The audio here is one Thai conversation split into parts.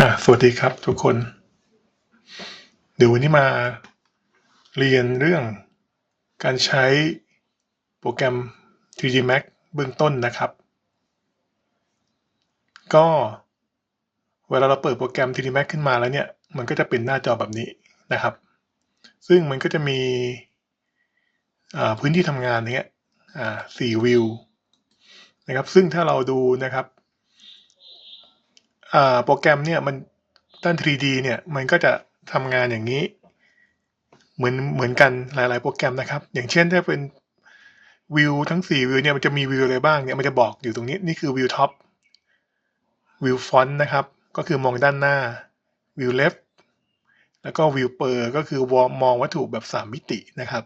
อะสวัสดีครับทุกคน เดี๋ยววันนี้มาเรียนเรื่องการใช้โปรแกรม 3D Max เบื้องต้นนะครับ ก็เวลาเราเปิดโปรแกรม 3D Max ขึ้นมาแล้วเนี่ย มันก็จะเป็นหน้าจอแบบนี้นะครับ ซึ่งมันก็จะมีพื้นที่ทำงานเนี้ยสี่วิวนะครับ ซึ่งถ้าเราดูนะครับ โปรแกรมเนี่ยมันด้าน 3D เนี่ยมันก็จะทำงานอย่างนี้ เหมือนเหมือนกันหลาย ๆ โปรแกรมนะครับ อย่างเช่นถ้าเป็นวิวทั้ง 4 วิวเนี่ยมันจะมีวิวอะไรบ้างเนี่ยมันจะบอกอยู่ตรงนี้นี่คือวิวท็อปวิวฟอนต์นะครับ ก็คือมองด้านหน้าวิวเลฟแล้วก็วิวเปอร์ก็คือมองวัตถุแบบ 3 มิตินะครับ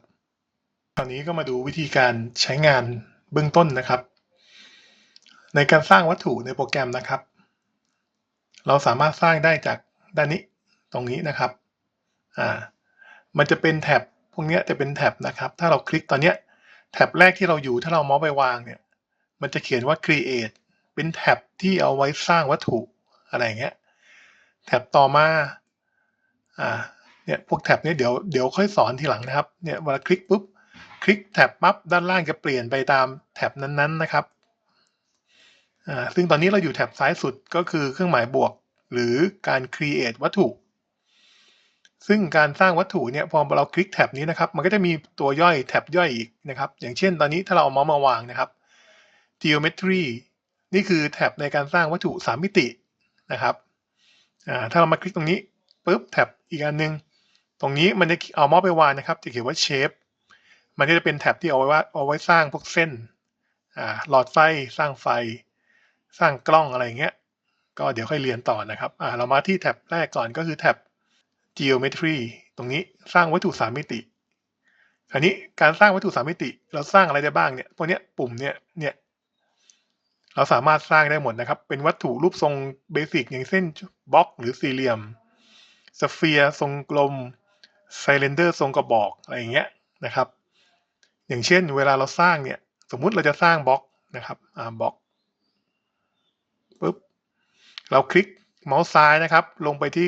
ตอนนี้ก็มาดูวิธีการใช้งานเบื้องต้นนะครับ ในการสร้างวัตถุในโปรแกรมนะครับ เราสามารถสร้างได้จากด้านนี้ตรงนี้นะครับอ่ามันจะเป็นแท็บพวกนี้จะเป็นแท็บนะครับ ถ้าเราคลิกตอนเนี้ยแท็บแรกที่เราอยู่ถ้าเราเมาส์ไปวางเนี่ยมันจะเขียนว่า create เป็นแท็บที่เอาไว้สร้างวัตถุอะไรเงี้ยแท็บต่อมาอ่าเนี่ยพวกแท็บเนี้ยเดี๋ยวเดี๋ยวค่อยสอนทีหลังนะครับเนี่ยเวลาคลิกปุ๊บคลิกแท็บปั๊บด้านล่างจะเปลี่ยนไปตามแท็บนั้นๆนะครับ ซึ่งตอนนี้เราอยู่แท็บซ้ายสุดก็คือเครื่องหมายบวก หรือการ create วัตถุ ซึ่งการสร้างวัตถุเนี่ยพอเราคลิกแท็บนี้นะครับ มันก็จะมีตัวย่อยแท็บย่อยอีกนะครับ อย่างเช่น ตอนนี้ถ้าเราเอาเมาส์มาวางนะครับ geometry นี่คือแท็บในการสร้างวัตถุ3มิตินะครับอ่าถ้าเรามาคลิกตรงนี้ปุ๊บแท็บอีกอันนึง ตรงนี้มันจะเอาเมาส์ไปวางนะครับ จะเขียนว่า shape มันก็จะเป็นแท็บที่เอาไว้ว่าเอาไว้สร้างพวกเส้นอ่าหลอดไฟสร้างไฟ สร้างกล้องอะไรอย่างเงี้ย ก็เดี๋ยวค่อยเรียนต่อนะครับอ่าเรามาที่แท็บแรกก่อนก็คือแท็บ geometry ตรงนี้สร้างวัตถุ3มิติอันนี้การสร้างวัตถุ3มิติ เราสร้างอะไรได้บ้างเนี่ยพวกเนี้ยปุ่มเนี่ยเนี่ยเราสามารถสร้างได้หมดนะครับ เป็นวัตถุรูปทรงเบสิกอย่างเช่นบล็อก หรือสี่เหลี่ยมสเฟียร์ทรงกลมไซเลนเดอร์ทรงกระบอกอะไรอย่างเงี้ยนะครับ อย่างเช่น เวลาเราสร้างเนี่ย สมมุติเราจะสร้างบล็อกนะครับอ่าบล็อก เราคลิกเมาส์ซ้ายนะครับ ลงไปที่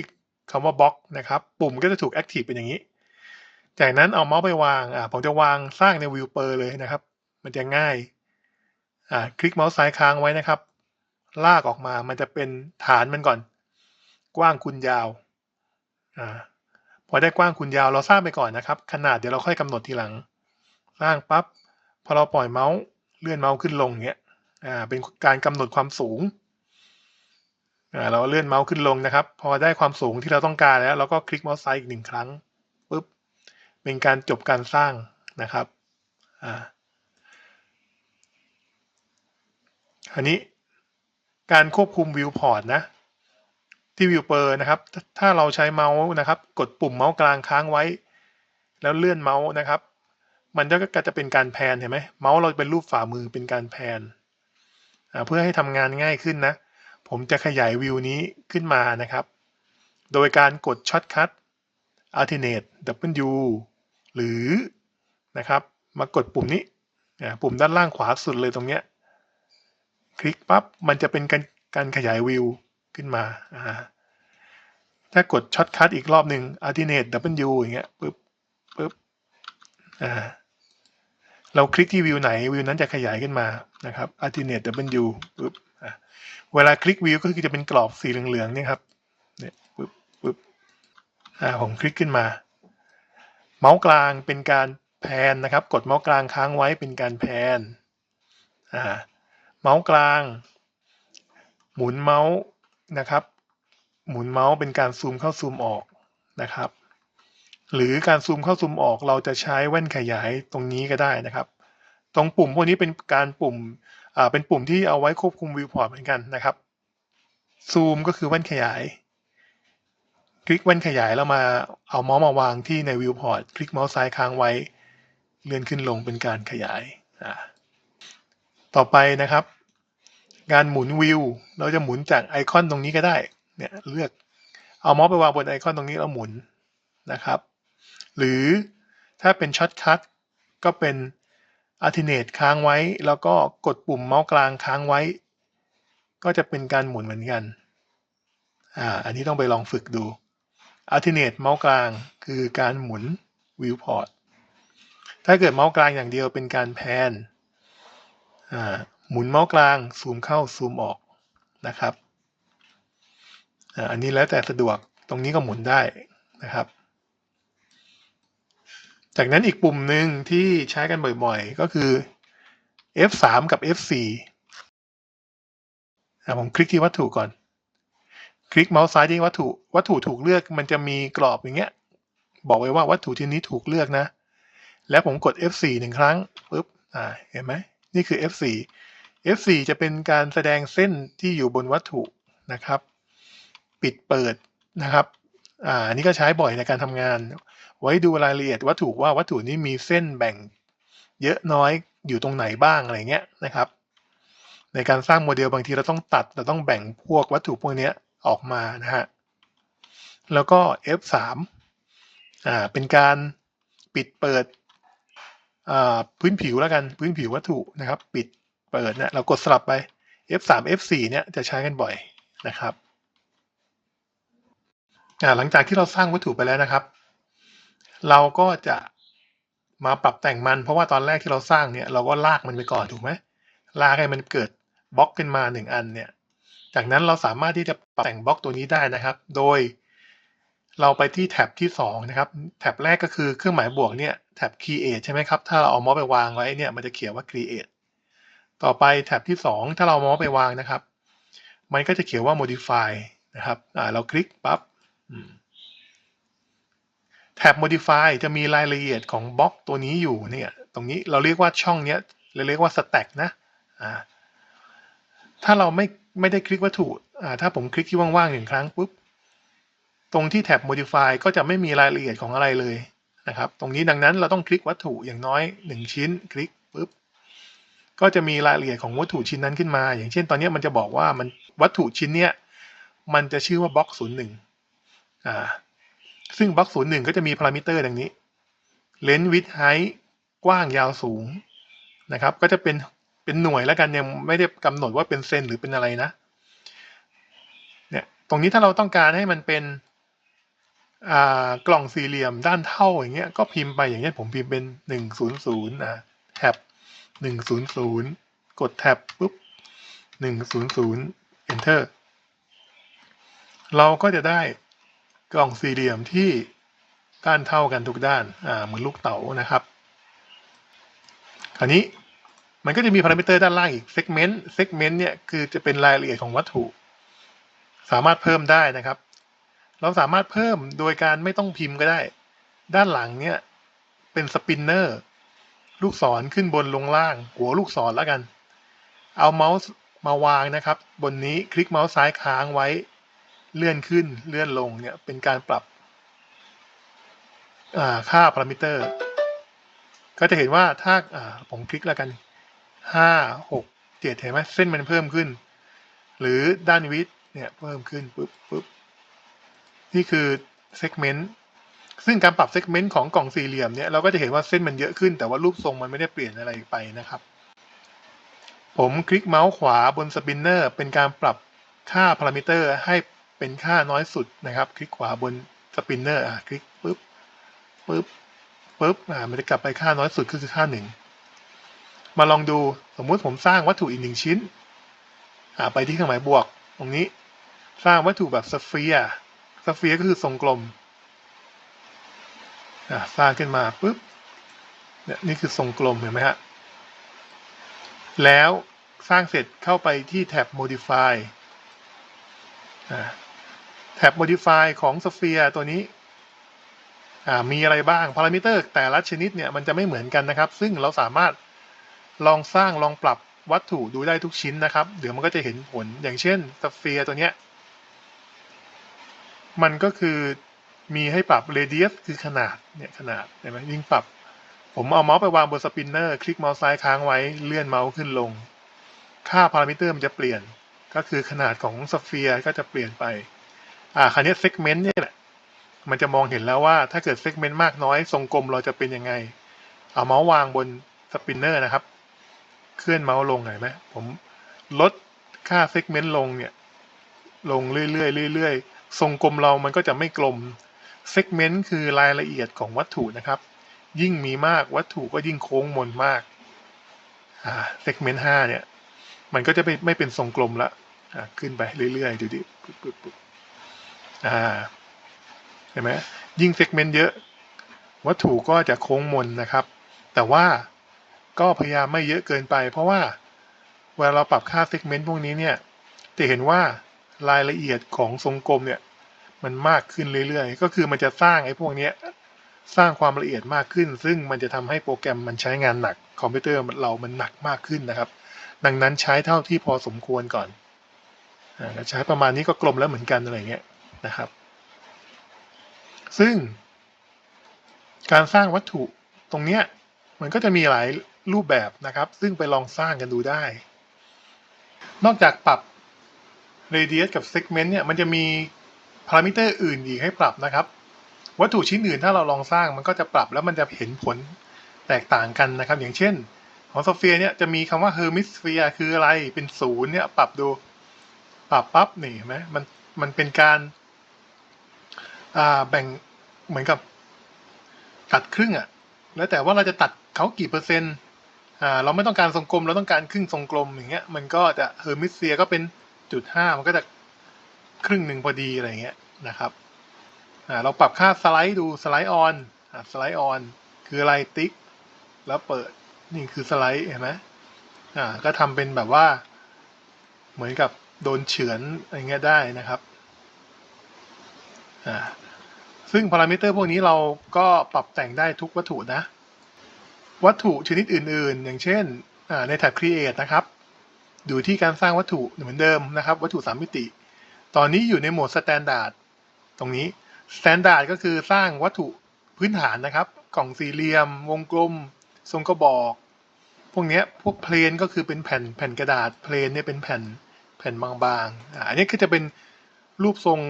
คำว่าบล็อกนะครับ ปุ่มก็จะถูกแอคทีฟเป็นอย่างนี้ จากนั้นเอาเมาส์ไปวางอ่าผมจะวางสร้างในวิวเปอร์เลยนะครับ มันจะง่ายอ่าคลิกเมาส์ซ้ายค้างไว้นะครับ ลากออกมามันจะเป็นฐานมันก่อน กว้างคูณยาวอ่าพอได้กว้างคูณยาวเราสร้างไปก่อนนะครับ ขนาดเดี๋ยวเราค่อยกำหนดทีหลัง สร้างปั๊บพอเราปล่อยเมาส์เลื่อนเมาส์ขึ้นลงเงี้ยอ่าเป็นการกำหนดความสูง เราเลื่อนเมาส์ขึ้นลงนะครับ พอได้ความสูงที่เราต้องการแล้ว เราก็คลิกเมาส์ซ้ายอีกหนึ่งครั้งปุ๊บเป็นการจบการสร้างนะครับอ่าอันนี้การควบคุมวิวพอร์ตนะ ที่วิวเปอร์นะครับ ถ้าเราใช้เมาส์นะครับ กดปุ่มเมาส์กลางค้างไว้ แล้วเลื่อนเมาส์นะครับ มันก็จะเป็นการแพนเห็นไหมเมาส์เราเป็นรูปฝ่ามือเป็นการแพนเพื่อให้ทำงานง่ายขึ้นนะ ผมจะขยายวิวนี้ขึ้นมานะครับ โดยการกดช็อตคัท alternate W หรือนะครับมากดปุ่มนี้ปุ่มด้านล่างขวาสุดเลยตรงเนี้ยคลิกปั๊บมันจะเป็นการการขยายวิวขึ้นมา ถ้ากดช็อตคัทอีกรอบหนึ่ง alternate W อย่างเงี้ยปึ๊บปึ๊บเราคลิกที่วิวไหนวิวนั้นจะขยายขึ้นมานะครับ alternate W ปึ๊บ เวลาคลิกวิวก็คือจะเป็นกรอบสีเหลืองๆเนี่ยครับเนี่ยปึ๊บปึ๊บอ่าผมคลิกขึ้นมา เมาส์กลางเป็นการแพนนะครับ กดเมาส์กลางค้างไว้เป็นการแพนอ่าเมาส์กลาง หมุนเมาส์นะครับ หมุนเมาส์เป็นการซูมเข้าซูมออกนะครับ หรือการซูมเข้าซูมออกเราจะใช้แว่นขยายตรงนี้ก็ได้นะครับ ตรงปุ่มพวกนี้เป็นการปุ่ม เป็นปุ่มที่เอาไว้ควบคุมวิวพอร์ตเหมือนกันนะครับซูมก็คือแว่นขยาย คลิกแว่นขยายแล้วมาเอาเมาส์มาวางที่ในวิวพอร์ตคลิกเมาส์ซ้ายค้างไว้ เลื่อนขึ้นลงเป็นการขยายอ่าต่อไปนะครับ การหมุนวิว เราจะหมุนจากไอคอนตรงนี้ก็ได้เนี่ยเลือกเอาเมาส์ไปวางบนไอคอนตรงนี้แล้วหมุนนะครับ หรือถ้าเป็นช็อตคัทก็เป็น alternate ค้างไว้ แล้วก็กดปุ่มเมาส์กลางค้างไว้ ก็จะเป็นการหมุนเหมือนกันอ่าอันนี้ต้องไปลองฝึกดู alternate เมาส์กลางคือการหมุน viewport ถ้าเกิดเมาส์กลางอย่างเดียวเป็นการแพนอ่าหมุนเมาส์กลางซูมเข้าซูมออกนะครับอ่าอันนี้แล้วแต่สะดวกตรงนี้ก็หมุนได้นะครับ จากนั้นอีกปุ่มหนึ่งที่ใช้กันบ่อยๆ ก็คือ F3 กับ F4 ผมคลิกที่วัตถุก่อน คลิกเมาส์ซ้ายที่วัตถุ วัตถุถูกเลือกมันจะมีกรอบอย่างเงี้ย บอกไว้ว่าวัตถุที่นี้ถูกเลือกนะ แล้วผมกด F4 หนึ่งครั้งปุ๊บอ่าเห็นไหมนี่คือ F4 F4 จะเป็นการแสดงเส้นที่อยู่บนวัตถุนะครับ ปิดเปิดนะครับอ่านนี้ก็ใช้บ่อยในการทำงาน ไว้ดูรายละเอียดวัตถุว่าวัตถุนี้มีเส้นแบ่ง เยอะน้อยอยู่ตรงไหนบ้างอะไรเงี้ยนะครับ ในการสร้างโมเดลบางทีเราต้องตัดเราต้องแบ่งพวกวัตถุพวกนี้ออกมานะฮะแล้วก็ F3 อ่าเป็นการปิดเปิดอ่าพื้นผิวแล้วกันพื้นผิววัตถุนะครับ ปิดเปิดเนี่ยเรากดสลับไป F3 F4 เนี่ยจะใช้กันบ่อยนะครับอ่าหลังจากที่เราสร้างวัตถุไปแล้วนะครับ เราก็จะมาปรับแต่งมัน เพราะว่าตอนแรกที่เราสร้างเนี่ย เราก็ลากมันไปก่อนถูกไหมลากให้มันเกิดบล็อกขึ้นมาหนึ่งอันเนี่ย จากนั้นเราสามารถที่จะปรับแต่งบล็อกตัวนี้ได้นะครับ โดย เราไปที่แท็บที่2นะครับ แท็บแรกก็คือเครื่องหมายบวกเนี่ยแท็บ create ใช่ไหมครับ ถ้าเราเอามาส์ไปวางไว้เนี่ย มันจะเขียนว่า create ต่อไปแท็บที่ 2 ถ้าเราเอามาส์ไปวางนะครับ มันก็จะเขียนว่า modify นะครับ อ่า เราคลิกปั๊บ แท็บ modify จะมีรายละเอียดของบล็อกตัวนี้อยู่เนี่ยตรงนี้เราเรียกว่าช่องเนี้ยเราเรียกว่า stack นะอ่าถ้าเราไม่ไม่ได้คลิกวัตถุอ่าถ้าผมคลิกที่ว่างๆหนึ่งครั้งปุ๊บตรงที่แท็บ modify ก็จะไม่มีรายละเอียดของอะไรเลยนะครับ ตรงนี้ดังนั้นเราต้องคลิกวัตถุอย่างน้อยหนึ่งชิ้นคลิกปุ๊บก็จะมีรายละเอียดของวัตถุชิ้นนั้นขึ้นมา อย่างเช่น ตอนนี้มันจะบอกว่ามันวัตถุชิ้นเนี้ยมันจะชื่อว่าบล็อกศูนย์หนึ่งอ่า ซึ่งบล็อกศูนย์หนึ่งก็จะมีพารามิเตอร์ดังนี้ length width height กว้างยาวสูงนะครับ ก็จะเป็นเป็นหน่วยแล้วกันยังไม่ได้กำหนดว่าเป็นเซนหรือเป็นอะไรนะเนี่ยตรงนี้ถ้าเราต้องการให้มันเป็นอ่ากล่องสี่เหลี่ยมด้านเท่าอย่างเงี้ยก็พิมพ์ไปอย่างเงี้ยผมพิมพ์เป็นหนึ่งศูนย์ศูนย์นะแท็บหนึ่งศูนย์ศูนย์กดแท็บปุ๊บหนึ่งศูนย์ศูนย์ enter เราก็จะได้ กล่องสี่เหลี่ยมที่ด้านเท่ากันทุกด้านอ่าเหมือนลูกเต๋านะครับคราวนี้มันก็จะมีพารามิเตอร์ด้านล่างอีก segment segment เนี่ยคือจะเป็นรายละเอียดของวัตถุ สามารถเพิ่มได้นะครับ เราสามารถเพิ่มโดยการไม่ต้องพิมพ์ก็ได้ ด้านหลังเนี่ยเป็นสปินเนอร์ลูกศรขึ้นบนลงล่าง หัวลูกศรแล้วกัน เอาเมาส์มาวางนะครับ บนนี้คลิกเมาส์ซ้ายค้างไว้ เลื่อนขึ้นเลื่อนลงเนี่ยเป็นการปรับค่าพารามิเตอร์ ก็จะเห็นว่าถ้าผมคลิกแล้วกันห้าหกเจดเห็นไหมเส้นมันเพิ่มขึ้น หรือด้านวิดเนี่ยเพิ่มขึ้นปุ๊บปุ๊บนี่คือเซกเมนต์ซึ่งการปรับเซกเมนต์ของกล่องสี่เหลี่ยมเนี่ยเราก็จะเห็นว่าเส้นมันเยอะขึ้น แต่ว่ารูปทรงมันไม่ได้เปลี่ยนอะไรไปนะครับ ผมคลิกเมาส์ขวาบนสปินเนอร์เป็นการปรับค่าพารามิเตอร์ให้ เป็นค่าน้อยสุดนะครับ คลิกขวาบนสปินเนอร์อะคลิกปุ๊บปุ๊บปุ๊บอ่ามันจะกลับไปค่าน้อยสุดก็คือค่าหนึ่งมาลองดูสมมุติผมสร้างวัตถุอีกหนึ่งชิ้นอ่าไปที่เครื่องหมายบวก ตรงนี้สร้างวัตถุแบบสเฟียร์สเฟียร์ก็คือทรงกลมอ่าสร้างขึ้นมาปุ๊บเนี่ยนี่คือทรงกลมเห็นไหมฮะแล้วสร้างเสร็จเข้าไปที่แท็บ modify อ่า แท็บ modify ของสเฟียร์ตัวนี้มีอะไรบ้างพารามิเตอร์ แต่ละชนิดเนี่ยมันจะไม่เหมือนกันนะครับ ซึ่งเราสามารถลองสร้างลองปรับวัตถุดูได้ทุกชิ้นนะครับ เดี๋ยวมันก็จะเห็นผลอย่างเช่นสเฟียร์ตัวเนี้ยมันก็คือมีให้ปรับเรเดียสคือขนาดเนี่ยขนาดเห็นไหมยิ่งปรับ ผมเอาเมาส์ไปวางบนสปินเนอร์คลิกเมาส์ซ้ายค้างไว้เลื่อนเมาส์ขึ้นลง ค่าพารามิเตอร์มันจะเปลี่ยน ก็คือขนาดของสเฟียร์ก็จะเปลี่ยนไป อ่าคันนี้เซกเมนต์เนี่ยแหละมันจะมองเห็นแล้วว่าถ้าเกิดเซกเมนต์มากน้อยทรงกลมเราจะเป็นยังไง เอาเมาส์วางบนสปินเนอร์นะครับ เคลื่อนเมาส์ลงเห็นไหมผมลดค่าเซกเมนต์ลงเนี่ย ลงเรื่อยๆเรื่อยๆทรงกลมเรามันก็จะไม่กลม segment คือรายละเอียดของวัตถุนะครับ ยิ่งมีมากวัตถุก็ยิ่งโค้งมนมากอ่า segment ห้าเนี่ย มันก็จะไม่ไม่เป็นทรงกลมละอ่าขึ้นไปเรื่อยๆดูดิปุ๊บปุ๊บปุ๊บ อ่าเห็นไหมยิ่ง segment เยอะ วัตถุก็จะโค้งมนนะครับ แต่ว่าก็พยายามไม่เยอะเกินไป เพราะว่าเวลาเราปรับค่า segment พวกนี้เนี่ยจะเห็นว่ารายละเอียดของทรงกลมเนี่ยมันมากขึ้นเรื่อยๆ ก็คือมันจะสร้างไอ้พวกนี้สร้างความละเอียดมากขึ้น ซึ่งมันจะทำให้โปรแกรมมันใช้งานหนัก คอมพิวเตอร์เรามันหนักมากขึ้นนะครับ ดังนั้นใช้เท่าที่พอสมควรก่อนอ่าใช้ประมาณนี้ก็กลมแล้วเหมือนกันอะไรเงี้ย นะครับ ซึ่ง การสร้างวัตถุตรงเนี้ยมันก็จะมีหลายรูปแบบนะครับ ซึ่งไปลองสร้างกันดูได้ นอกจากปรับ radius กับ segment เนี่ยมันจะมีพารามิเตอร์อื่นอีกให้ปรับนะครับ วัตถุชิ้นอื่นถ้าเราลองสร้างมันก็จะปรับแล้วมันจะเห็นผลแตกต่างกันนะครับ อย่างเช่น ของโซเฟียเนี่ยจะมีคำว่า hemisphere คืออะไรเป็นศูนย์เนี่ยปรับดูปรับปั๊บนี่เห็นไหมมันมันเป็นการ อ่าแบ่งเหมือนกับตัดครึ่งอะแล้วแต่ว่าเราจะตัดเขากี่เปอร์เซ็นต์อ่าเราไม่ต้องการทรงกลมเราต้องการครึ่งทรงกลมอย่างเงี้ย มันก็จะเฮอร์มิสเฟียก็เป็นจุดห้ามันก็จะครึ่งหนึ่งพอดีอะไรเงี้ยนะครับอ่าเราปรับค่าสไลด์ดูสไลด์ออนอ่าสไลด์ออนคืออะไรติ๊ก แล้วเปิดนี่คือสไลด์เห็นไหมอ่าก็ทำเป็นแบบว่า เหมือนกับโดนเฉือนอะไรเงี้ยได้นะครับ ซึ่งพารามิเตอร์พวกนี้เราก็ปรับแต่งได้ทุกวัตถุนะ วัตถุชนิดอื่นๆ อย่างเช่นในแท็บ Create นะครับอยู่ที่การสร้างวัตถุเหมือนเดิมนะครับ วัตถุสามมิติ ตอนนี้อยู่ในโหมด Standard ตรงนี้ Standard ก็คือสร้างวัตถุพื้นฐานนะครับ กล่องสี่เหลี่ยม วงกลม ทรงกระบอก พวกนี้พวกเพลนก็คือเป็นแผ่นแผ่นกระดาษเพลนเนี่ยเป็นแผ่นแผ่นบางๆอันนี้ก็จะเป็นรูปทรง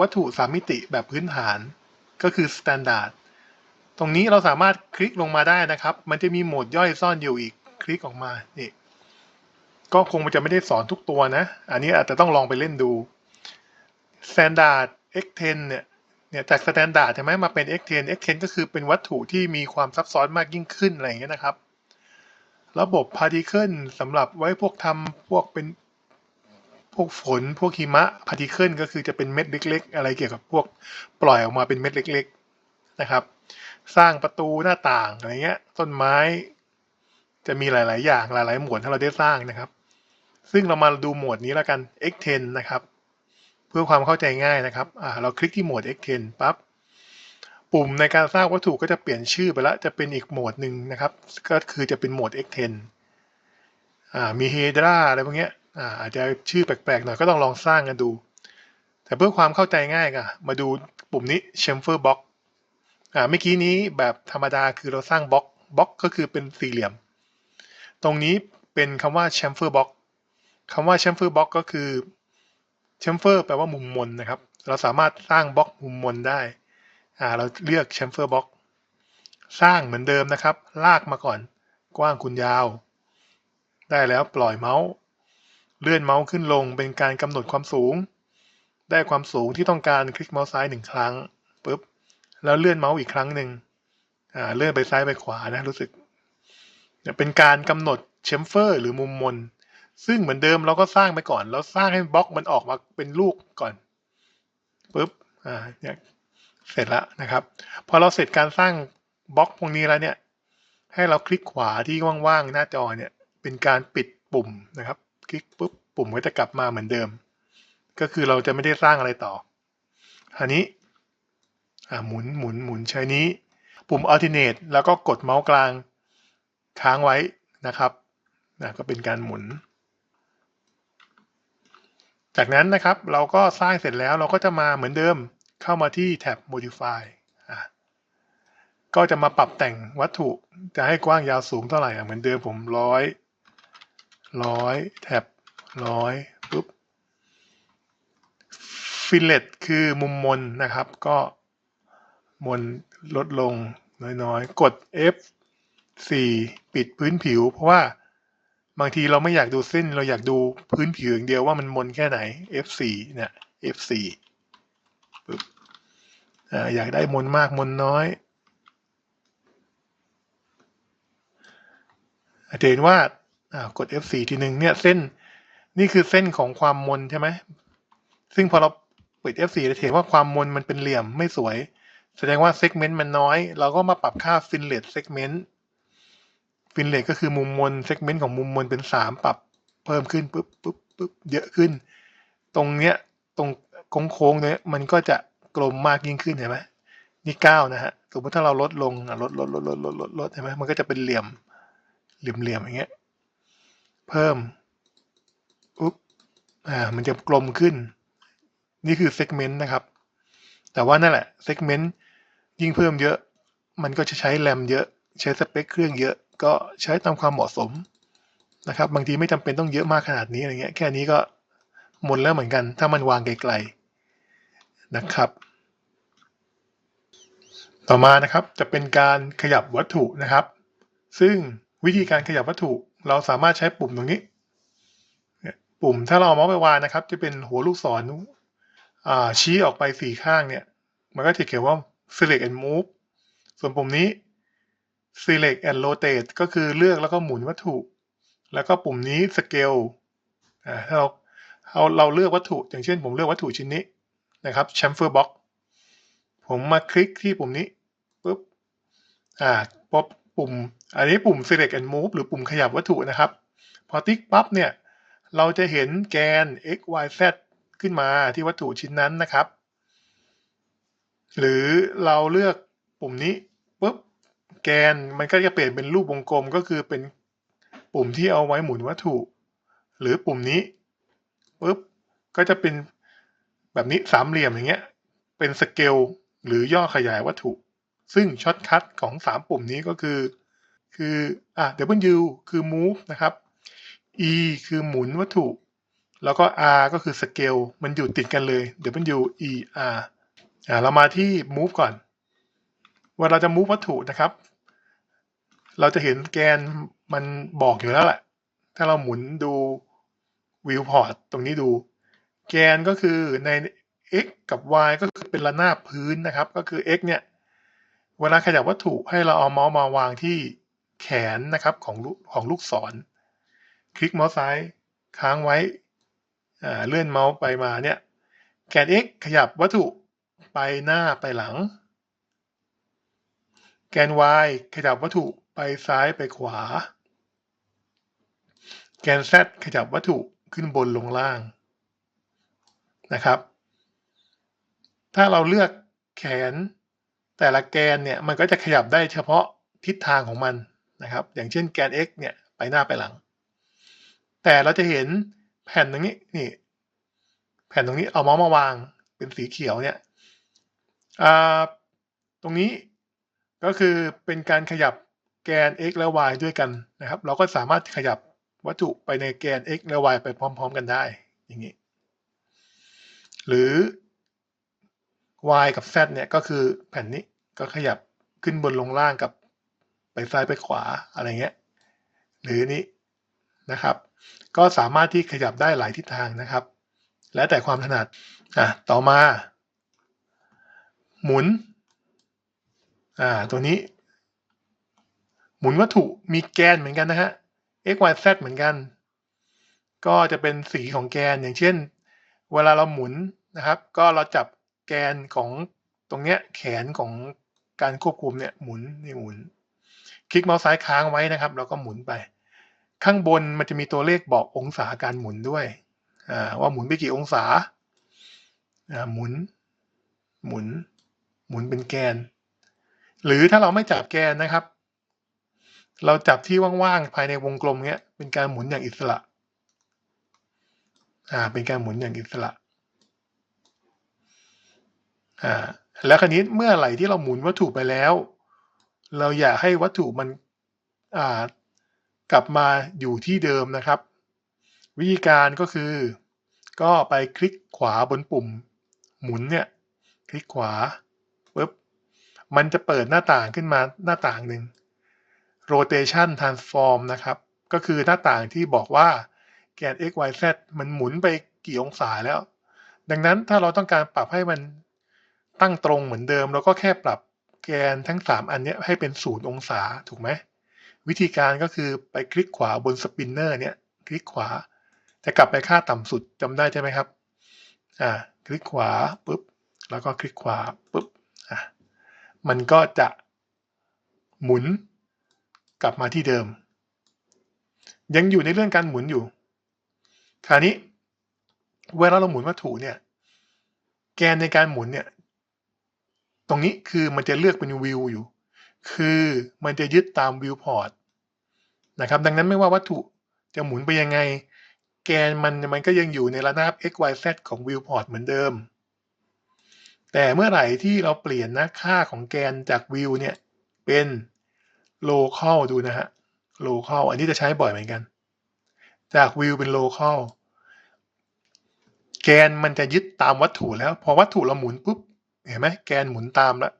วัตถุสามมิติแบบพื้นฐานก็คือ Standard ตรงนี้เราสามารถคลิกลงมาได้นะครับ มันจะมีโหมดย่อยซ่อนอยู่อีกคลิกออกมานี่ก็คงจะไม่ได้สอนทุกตัวนะ อันนี้อาจจะต้องลองไปเล่นดู Standard X10 เนี่ยเนี่ยจาก Standard ใช่ไหมมาเป็น X10 X10 ก็คือเป็นวัตถุที่มีความซับซ้อนมากยิ่งขึ้นอะไรอย่างเงี้ยนะครับ ระบบ Particle สำหรับไว้พวกทำพวกเป็น พวกฝนพวกหิมะ Particle ก็คือจะเป็นเม็ดเล็ก ๆ อะไรเกี่ยวกับพวกปล่อยออกมาเป็นเม็ดเล็ก ๆนะครับ สร้างประตูหน้าต่างอะไรเงี้ย ต้นไม้จะมีหลาย ๆ อย่างหลาย ๆ หมวดที่เราได้สร้างนะครับ ซึ่งเรามาดูหมวดนี้แล้วกัน X10 นะครับ เพื่อความเข้าใจง่ายนะครับอ่าเราคลิกที่หมวด X10 ปั๊บปุ่มในการสร้างวัตถุก็จะเปลี่ยนชื่อไปแล้วจะเป็นอีกโหมดหนึ่งนะครับ ก็คือจะเป็นโหมด X10 อ่ามี Hedra อะไรพวกเนี้ย อาจจะชื่อแปลกๆหน่อยก็ต้องลองสร้างกันดู แต่เพื่อความเข้าใจง่ายก็มาดูปุ่มนี้ Chamfer Box อ่าเมื่อกี้นี้แบบธรรมดาคือเราสร้างบล็อกบล็อกก็คือเป็นสี่เหลี่ยม ตรงนี้เป็นคำว่า chamfer box คำว่า chamfer box ก็คือ chamfer แปลว่ามุมมนนะครับ เราสามารถสร้างบล็อกมุมมนได้อ่าเราเลือก chamfer box สร้างเหมือนเดิมนะครับ ลากมาก่อน กว้างคูณยาว ได้แล้วปล่อยเมาส์ เลื่อนเมาส์ขึ้นลงเป็นการกำหนดความสูง ได้ความสูงที่ต้องการคลิกเมาส์ซ้ายหนึ่งครั้งปุ๊บแล้วเลื่อนเมาส์อีกครั้งหนึ่งอ่าเลื่อนไปซ้ายไปขวานะรู้สึกเป็นการกำหนดเชมเฟอร์หรือมุมมน ซึ่งเหมือนเดิมเราก็สร้างไปก่อน เราสร้างให้บล็อกมันออกมาเป็นลูกก่อนปุ๊บอ่าเนี่ยเสร็จแล้วนะครับ พอเราเสร็จการสร้างบล็อกพวกนี้แล้วเนี่ย ให้เราคลิกขวาที่ว่างๆหน้าจอเนี่ย เป็นการปิดปุ่มนะครับ คลิกปุ๊บปุ่มก็จะกลับมาเหมือนเดิม ก็คือเราจะไม่ได้สร้างอะไรต่ออันนี้อ่าหมุนหมุนหมุนใช้นี้ ปุ่ม alternate แล้วก็กดเมาส์กลางค้างไว้นะครับนะก็เป็นการหมุน จากนั้นนะครับเราก็สร้างเสร็จแล้วเราก็จะมาเหมือนเดิมเข้ามาที่แท็บ modify อะก็จะมาปรับแต่งวัตถุจะให้กว้างยาวสูงเท่าไหร่อะเหมือนเดิมผมร้อย ร้อยแท็บร้อยปุ๊บฟิลเลตคือมุมมนนะครับ ก็มนลดลงน้อยๆ กด F 4ปิดพื้นผิว เพราะว่าบางทีเราไม่อยากดูเส้น เราอยากดูพื้นผิวอย่างเดียวว่ามันมนแค่ไหน F4 เนี่ย F4 ปึ๊บอยากได้มนมากมนน้อยเห็นว่า กด F4 ทีหนึ่งเนี่ยเส้นนี่คือเส้นของความมนใช่ไหมซึ่งพอเราปิด F4 จะเห็นว่าความมนมันเป็นเหลี่ยมไม่สวย แสดงว่าเซกเมนต์มันน้อย เราก็มาปรับค่าฟินเลตเซกเมนต์ฟินเลตก็คือมุมมนเซกเมนต์ของมุมมนเป็นสามปรับเพิ่มขึ้นปุ๊บปุ๊บปุ๊บเยอะขึ้น ตรงเนี้ยตรงโค้งๆเนี้ยมันก็จะกลมมากยิ่งขึ้นเห็นไหมนี่เก้านะฮะสมมติถ้าเราลดลงลดลดลดลดลดลดลดเห็นไหมมันก็จะเป็นเหลี่ยมเหลี่ยมเหลี่ยมอย่างเงี้ย เพิ่มอุ๊บอ่ามันจะกลมขึ้น นี่คือเซกเมนต์นะครับ แต่ว่านั่นแหละเซกเมนต์ยิ่งเพิ่มเยอะ มันก็จะใช้แรมเยอะ ใช้สเปคเครื่องเยอะ ก็ใช้ตามความเหมาะสมนะครับ บางทีไม่จำเป็นต้องเยอะมากขนาดนี้อะไรเงี้ย แค่นี้ก็หมดแล้วเหมือนกัน ถ้ามันวางไกลๆนะครับ ต่อมานะครับจะเป็นการขยับวัตถุนะครับ ซึ่งวิธีการขยับวัตถุ เราสามารถใช้ปุ่มตรงนี้ ปุ่มถ้าเราเอาเมาส์ไปวางนะครับ จะเป็นหัวลูกศรชี้ออกไปสี่ข้างเนี่ย มันก็จะเขียนว่า select and move ส่วนปุ่มนี้ select and rotate ก็คือเลือกแล้วก็หมุนวัตถุ แล้วก็ปุ่มนี้ scale ถ้าเราเราเราเลือกวัตถุ อย่างเช่นผมเลือกวัตถุชิ้นนี้นะครับ chamfer box ผมมาคลิกที่ปุ่มนี้ปุ๊บอ่าป๊บปุ่ม อันนี้ปุ่ม select and move หรือปุ่มขยับวัตถุนะครับ พอติ๊กปั๊บเนี่ย เราจะเห็นแกน x y z ขึ้นมาที่วัตถุชิ้นนั้นนะครับ หรือเราเลือกปุ่มนี้ปุ๊บแกนมันก็จะเปลี่ยนเป็นรูปวงกลมก็คือเป็นปุ่มที่เอาไว้หมุนวัตถุ หรือปุ่มนี้ปุ๊บก็จะเป็นแบบนี้สามเหลี่ยมอย่างเงี้ยเป็นสเกลหรือย่อขยายวัตถุ ซึ่งช็อตคัทของ 3 ปุ่มนี้ก็คือ คืออะ W คือ move นะครับ E คือหมุนวัตถุ แล้วก็ R ก็คือ scale มันอยู่ติดกันเลย W E R อ่าเรามาที่ move ก่อนเวลาเราจะ move วัตถุนะครับ เราจะเห็นแกนมันบอกอยู่แล้วแหละ ถ้าเราหมุนดู viewport ตรงนี้ดู แกนก็คือใน x กับ y ก็คือเป็นระนาบพื้นนะครับ ก็คือ x เนี่ย เวลาขยับวัตถุให้เราเอาเมาส์มาวางที่ แขนนะครับของของลูกศร คลิกเมาส์ซ้ายค้างไว้เลื่อนเมาส์ไปมาเนี่ยแกน x ขยับวัตถุไปหน้าไปหลัง แกน y ขยับวัตถุไปซ้ายไปขวา แกน z ขยับวัตถุขึ้นบนลงล่างนะครับ ถ้าเราเลือกแขนแต่ละแกนเนี่ยมันก็จะขยับได้เฉพาะทิศทางของมัน นะครับ อย่างเช่นแกน x เนี่ยไปหน้าไปหลัง แต่เราจะเห็นแผ่นตรงนี้นี่ แผ่นตรงนี้เอาเมาส์มาวางเป็นสีเขียวเนี่ยตรงนี้ก็คือเป็นการขยับแกน x และ y ด้วยกันนะครับ เราก็สามารถขยับวัตถุไปในแกน x และ y ไปพร้อม ๆ กันได้อย่างนี้ หรือ y กับ z เนี่ยก็คือแผ่นนี้ก็ขยับขึ้นบนลงล่างกับ ไปซ้ายไปขวาอะไรเงี้ยหรือนี้นะครับ ก็สามารถที่ขยับได้หลายทิศทางนะครับ แล้วแต่ความถนัดอะต่อมา หมุนอ่าตัวนี้ หมุนวัตถุมีแกนเหมือนกันนะฮะ x y z เหมือนกัน ก็จะเป็นสีของแกนอย่างเช่น เวลาเราหมุนนะครับ ก็เราจับแกนของตรงเนี้ยแขนของการควบคุมเนี่ยหมุนนี่หมุน คลิกเมาส์ซ้ายค้างไว้นะครับ แล้วก็หมุนไป ข้างบนมันจะมีตัวเลขบอกองศาการหมุนด้วยว่าหมุนไปกี่องศาหมุน หมุน หมุนเป็นแกน หรือถ้าเราไม่จับแกนนะครับ เราจับที่ว่างๆภายในวงกลมเนี้ย เป็นการหมุนอย่างอิสระ อ่า เป็นการหมุนอย่างอิสระ อ่า แล้วคราวนี้เมื่อไหร่ที่เราหมุนวัตถุไปแล้ว เราอยากให้วัตถุมันกลับมาอยู่ที่เดิมนะครับ วิธีการก็คือ ก็ไปคลิกขวาบนปุ่ม หมุนเนี่ย คลิกขวาปุ๊บมันจะเปิดหน้าต่างขึ้นมาหน้าต่างหนึ่ง rotation transform นะครับ ก็คือหน้าต่างที่บอกว่าแกน x y z มันหมุนไปกี่องศาแล้ว ดังนั้นถ้าเราต้องการปรับให้มันตั้งตรงเหมือนเดิม เราก็แค่ปรับ แกนทั้ง 3 อันเนี้ยให้เป็นศูนย์องศาถูกไหมวิธีการก็คือไปคลิกขวาบนสปินเนอร์เนี่ยคลิกขวาจะกลับไปค่าต่ำสุดจำได้ใช่ไหมครับอ่าคลิกขวาปุ๊บแล้วก็คลิกขวาปุ๊บอะมันก็จะหมุนกลับมาที่เดิม ยังอยู่ในเรื่องการหมุนอยู่ คราวนี้ เวลาเราหมุนวัตถุเนี่ย แกนในการหมุนเนี่ย ตรงนี้คือมันจะเลือกเป็นวิวอยู่ คือมันจะยึดตามวิวพอร์ตนะครับ ดังนั้นไม่ว่าวัตถุจะหมุนไปยังไง แกนมันมันก็ยังอยู่ในระนาบ x y z ของวิวพอร์ตเหมือนเดิม แต่เมื่อไหร่ที่เราเปลี่ยนนะค่าของแกนจากวิวเนี่ยเป็น local ดูนะฮะ local อันนี้จะใช้บ่อยเหมือนกัน จากวิวเป็น local แกนมันจะยึดตามวัตถุแล้ว พอวัตถุเราหมุนปุ๊บ เห็นไหมแกนหมุนตามล้ว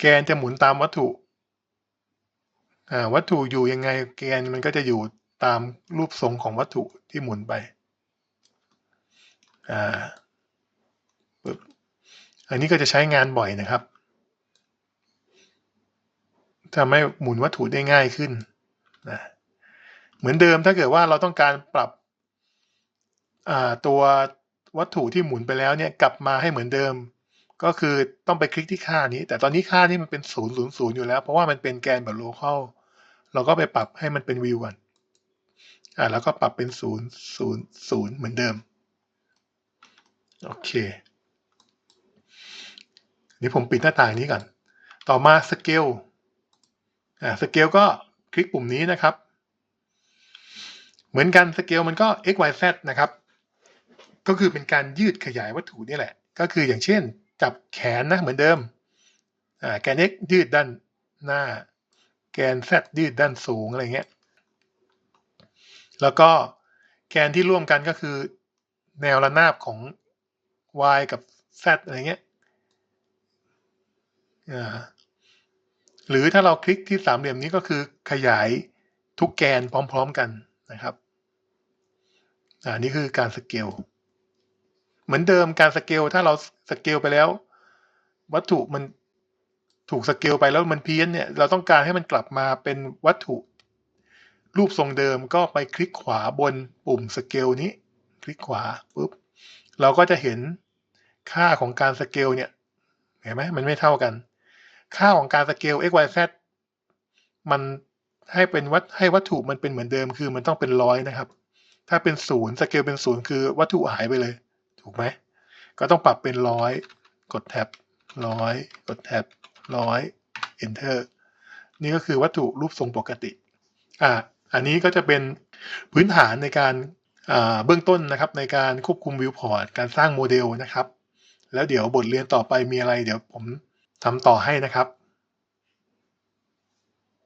แกนจะหมุนตามวัตถุอ่าวัตถุอยู่ยังไงแกนมันก็จะอยู่ตามรูปทรงของวัตถุที่หมุนไปอ่าอันนี้ก็จะใช้งานบ่อยนะครับทำให้หมุนวัตถุได้ง่ายขึ้นนะเหมือนเดิมถ้าเกิดว่าเราต้องการปรับตัว วัตถุที่หมุนไปแล้วเนี่ยกลับมาให้เหมือนเดิม ก็คือต้องไปคลิกที่ค่านี้ แต่ตอนนี้ค่านี้มันเป็นศูนย์ศูนย์ศูนย์อยู่แล้ว เพราะว่ามันเป็นแกนแบบโลเคอลเราก็ไปปรับให้มันเป็นวิวก่อนอ่าแล้วก็ปรับเป็นศูนย์ศูนย์ศูนย์เหมือนเดิมโอเคนี่ผมปิดหน้าต่างนี้ก่อน ต่อมาสเกลอ่าสเกลก็คลิกปุ่มนี้นะครับ เหมือนกันสเกลมันก็ x y z นะครับ ก็คือเป็นการยืดขยายวัตถุนี่แหละ ก็คืออย่างเช่น จับแขนนะเหมือนเดิมแกน x ยืดด้านหน้า แกน z ยืดด้านสูงอะไรเงี้ยแล้วก็แกนที่ร่วมกันก็คือ แนวระนาบของ y กับ z อะไรเงี้ยหรือถ้าเราคลิกที่สามเหลี่ยมนี้ก็คือขยายทุกแกนพร้อม ๆกันนะครับอันนี้คือการสเกล เหมือนเดิมการสเกลถ้าเราสเกลไปแล้ว วัตถุมันถูกสเกลไปแล้วมันเพี้ยนเนี่ยเราต้องการให้มันกลับมาเป็นวัตถุ รูปทรงเดิมก็ไปคลิกขวาบนปุ่มสเกลนี้ คลิกขวาปุ๊บเราก็จะเห็นค่าของการสเกลเนี่ยเห็นไหมมันไม่เท่ากัน ค่าของการสเกล x y z มันให้เป็นวัตให้วัตถุมันเป็นเหมือนเดิมคือมันต้องเป็นร้อยนะครับ ถ้าเป็นศูนย์สเกลเป็นศูนย์คือวัตถุหายไปเลย ถูกไหมก็ต้องปรับเป็นร้อยกดแท็บร้อยกดแท็บร้อย enter นี่ก็คือวัตถุรูปทรงปกติอ่าอันนี้ก็จะเป็นพื้นฐานในการเบื้องต้นนะครับในการควบคุมวิวพอร์ตการสร้างโมเดลนะครับ แล้วเดี๋ยวบทเรียนต่อไปมีอะไร เดี๋ยวผมทำต่อให้นะครับ